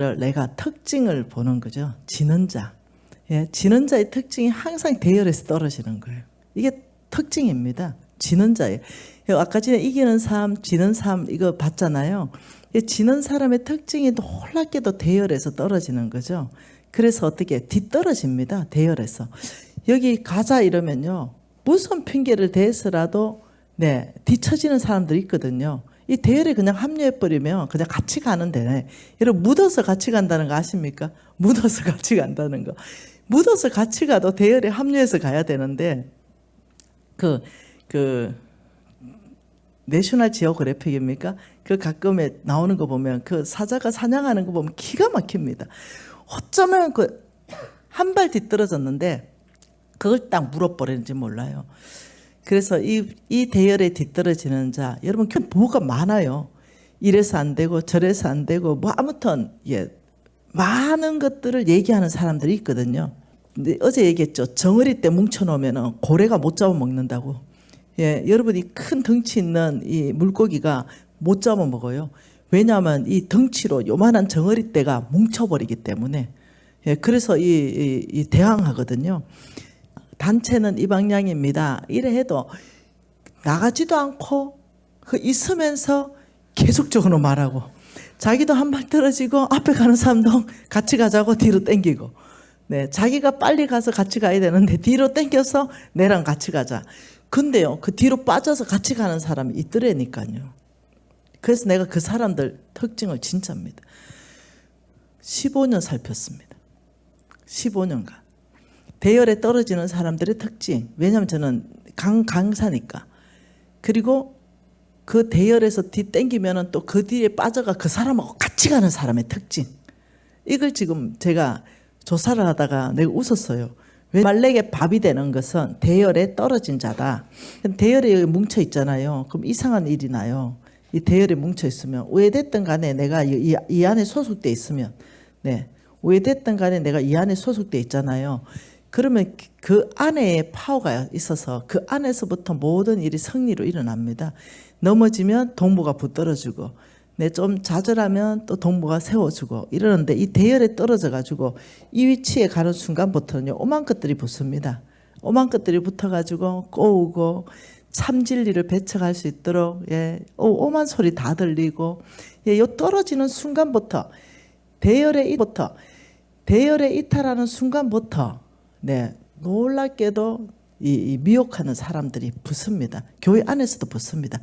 내가 특징을 보는 거죠. 지는 자. 예, 지는 자의 특징이 항상 대열에서 떨어지는 거예요. 이게 특징입니다. 지는 자예요. 아까 전에 이기는 삶, 지는 삶 이거 봤잖아요. 이 지는 사람의 특징이 놀랍게도 대열에서 떨어지는 거죠. 그래서 어떻게 뒤떨어집니다. 대열에서. 여기 가자 이러면요. 무슨 핑계를 대서라도 네, 뒤처지는 사람들이 있거든요. 이 대열에 그냥 합류해버리면 그냥 같이 가는데, 여러분, 묻어서 같이 간다는 거 아십니까? 묻어서 같이 간다는 거. 묻어서 같이 가도 대열에 합류해서 가야 되는데, 그, 그, 내셔널 지오그래픽입니까? 그 가끔에 나오는 거 보면 그 사자가 사냥하는 거 보면 기가 막힙니다. 어쩌면 그 한 발 뒤떨어졌는데 그걸 딱 물어버리는지 몰라요. 그래서 이, 이 대열에 뒤떨어지는 자, 여러분, 그 뭐가 많아요. 이래서 안 되고 저래서 안 되고 뭐 아무튼 예 많은 것들을 얘기하는 사람들이 있거든요. 근데 어제 얘기했죠. 정어리 때 뭉쳐놓으면 고래가 못 잡아 먹는다고. 예, 여러분이 큰 덩치 있는 이 물고기가 못 잡아 먹어요. 왜냐하면 이 덩치로 요만한 정어리 떼가 뭉쳐버리기 때문에. 예, 그래서 이, 이, 이 대항하거든요. 단체는 이 방향입니다. 이래 해도 나가지도 않고 그 있으면서 계속적으로 말하고 자기도 한 발 떨어지고 앞에 가는 사람도 같이 가자고 뒤로 땡기고 네, 자기가 빨리 가서 같이 가야 되는데 뒤로 땡겨서 내랑 같이 가자. 근데요, 그 뒤로 빠져서 같이 가는 사람이 있더라니까요. 그래서 내가 그 사람들 특징을 진짜입니다. 15년 살폈습니다. 15년간. 대열에 떨어지는 사람들의 특징. 왜냐하면 저는 강, 강사니까. 그리고 그 대열에서 뒤 땡기면은 또 그 뒤에 빠져가 그 사람하고 같이 가는 사람의 특징. 이걸 지금 제가 조사를 하다가 내가 웃었어요. 왜 말렉의 밥이 되는 것은 대열에 떨어진 자다. 대열에 뭉쳐 있잖아요. 그럼 이상한 일이 나요. 이 대열에 뭉쳐 있으면 오해됐든 간에 내가 이, 이, 이 안에 소속돼 있으면 네 오해됐든 간에 내가 이 안에 소속돼 있잖아요. 그러면 그 안에 파워가 있어서 그 안에서부터 모든 일이 승리로 일어납니다. 넘어지면 동무가 붙들어주고 내좀 좌절하면 또 동무가 세워주고 이러는데 이 대열에 떨어져 가지고 이 위치에 가는 순간부터는요 오만 것들이 붙습니다. 오만 것들이 붙어가지고 꼬우고 참 진리를 배척할 수 있도록 예 오- 오만 소리 다 들리고 예, 요 떨어지는 순간부터 대열에 이부터 대열에 이탈하는 순간부터 네 놀랍게도 이, 이 미혹하는 사람들이 붙습니다. 교회 안에서도 붙습니다.